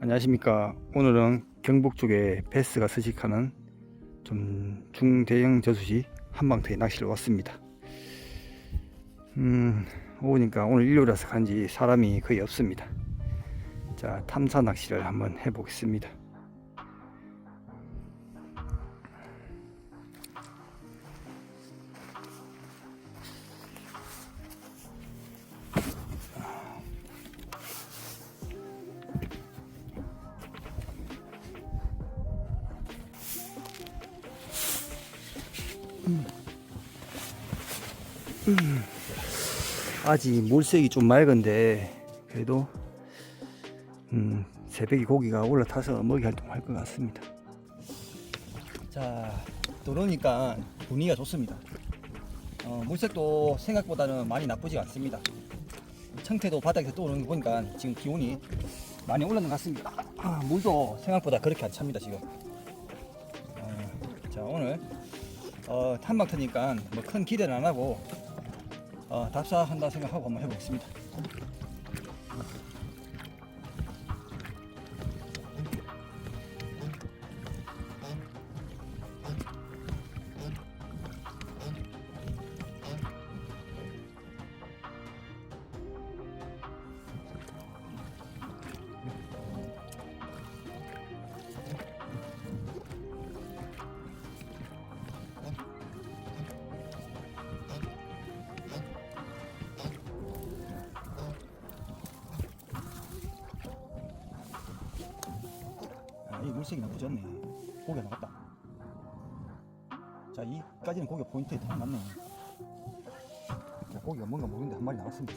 안녕하십니까. 오늘은 경북 쪽에 베스가 서식하는 좀 중대형 저수지 한방터에 낚시를 왔습니다. 음, 오니까 오늘 일요일이라서 간지 사람이 거의 없습니다. 자, 탐사 낚시를 한번 해보겠습니다. 아직 물색이 좀 맑은데 그래도 음, 새벽에 고기가 올라타서 먹이 활동할 것 같습니다. 자, 들어오니까 분위기가 좋습니다. 어, 물색도 생각보다는 많이 나쁘지 않습니다. 청태도 바닥에서 떠오르는 거 보니까 지금 기온이 많이 올랐는 것 같습니다. 아, 물도 생각보다 그렇게 안 찹니다 지금. 어, 자 오늘 어, 탐방터니까 뭐 큰 기대는 안 하고 어, 답사한다 생각하고 한번 해보겠습니다. 이 물색이 나쁘지 않네. 고기가 나갔다. 자, 이까지는 고기가 포인트에 다 맞네. 자, 고기가 뭔가 모르는데 한 마리 나왔습니다.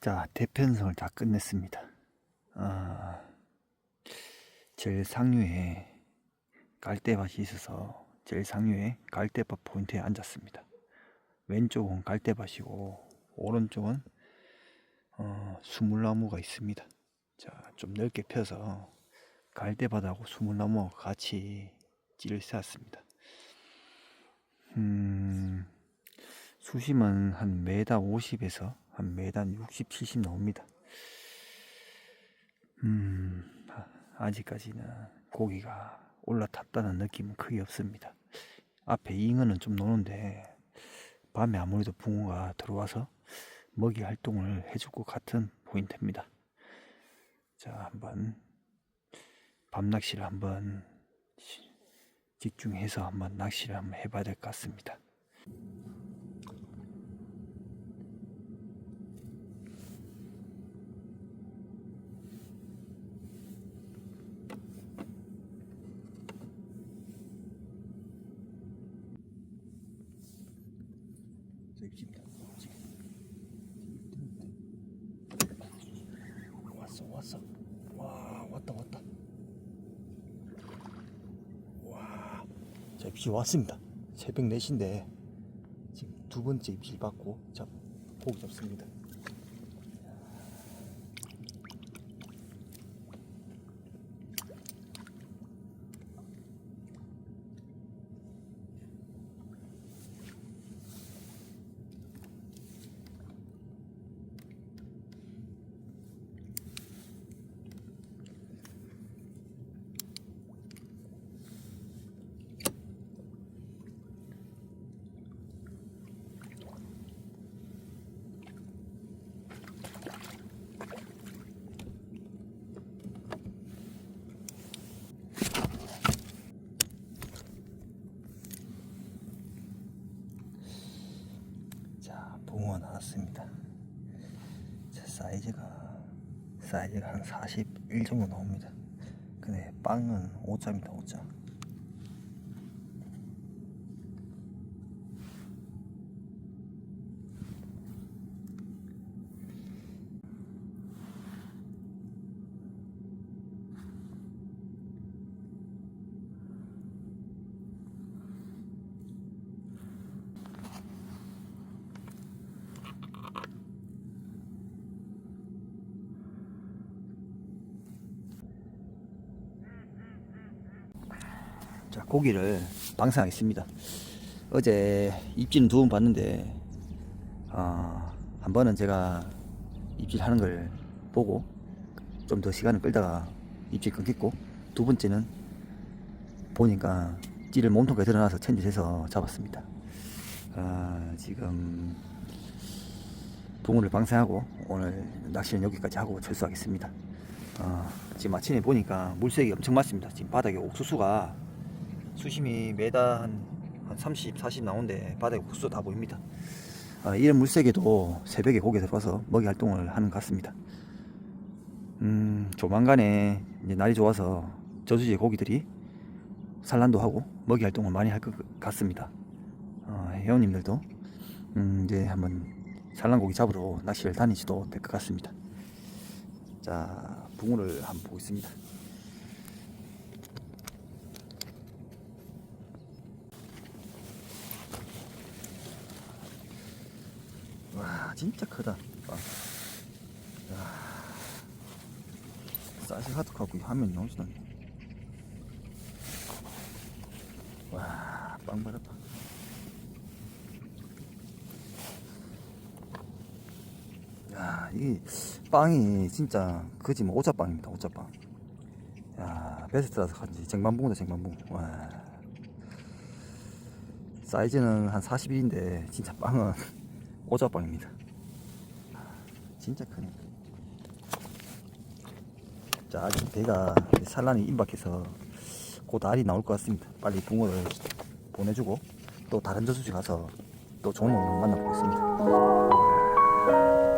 자, 대편성을 다 끝냈습니다. 아, 제일 상류에 갈대밭이 있어서 제일 상류에 갈대밭 포인트에 앉았습니다. 왼쪽은 갈대밭이고 오른쪽은 어, 수물나무가 있습니다. 자, 좀 넓게 펴서 갈대밭하고 수물나무하고 같이 찌를 세웠습니다. 음, 수심은 한 메다 50에서 한 메다 60, 70 나옵니다. 음, 아, 아직까지는 고기가 올라탔다는 느낌은 크게 없습니다. 앞에 잉어는 좀 노는데 밤에 아무래도 붕어가 들어와서 먹이 활동을 해줄 것 같은 포인트입니다. 자, 한번 밤 낚시를 한번 시- 집중해서 한번 낚시를 한번 해봐야 될 것 같습니다. 저 입집니다. 왔어 왔어. 와 왔다 왔다. 와. 자 입질 왔습니다. 새벽 4시인데 지금 두 번째 입질 받고 자 고기 잡습니다. 사이즈가 한 41 정도 나옵니다. 근데 빵은 5점입니다, 5점. 자, 고기를 방생하겠습니다. 어제 입질은 두번 봤는데, 어, 한 번은 제가 입질하는 걸 보고 좀 더 시간을 끌다가 입질 끊겼고, 두 번째는 보니까 찌를 몸통까지 드러나서 천짓해서 잡았습니다. 아, 지금 붕어를 방생하고 오늘 낚시는 여기까지 하고 철수하겠습니다. 어, 지금 아침에 보니까 물색이 엄청 많습니다. 지금 바닥에 옥수수가 수심이 메다 한, 한 30, 40 나오는데 바닥에 옥수수 다 보입니다. 아, 이런 물색에도 새벽에 고개 들어와서 먹이 활동을 하는 것 같습니다. 음, 조만간에 이제 날이 좋아서 저수지의 고기들이 산란도 하고 먹이 활동을 많이 할 것 같습니다. 어, 회원님들도 음, 이제 한번 산란고기 잡으러 낚시를 다니시도 될 것 같습니다. 자, 붕어를 한번 보겠습니다. 와, 진짜 크다. 빵. 야, 사이즈 하드하고 화면이 나오지도 않네. 와, 빵 빵. 야, 이 빵이 진짜 그지 뭐 오자빵입니다. 오자빵. 야, 베스트라서 간지 쟁반붕어다 쟁반붕어. 와. 사이즈는 한 41인데 진짜 빵은 오자빵입니다. 진짜 크네. 자, 아직 배가 산란이 임박해서 곧 알이 나올 것 같습니다. 빨리 붕어를 보내주고 또 다른 저수지 가서 또 좋은 놈 만나보겠습니다.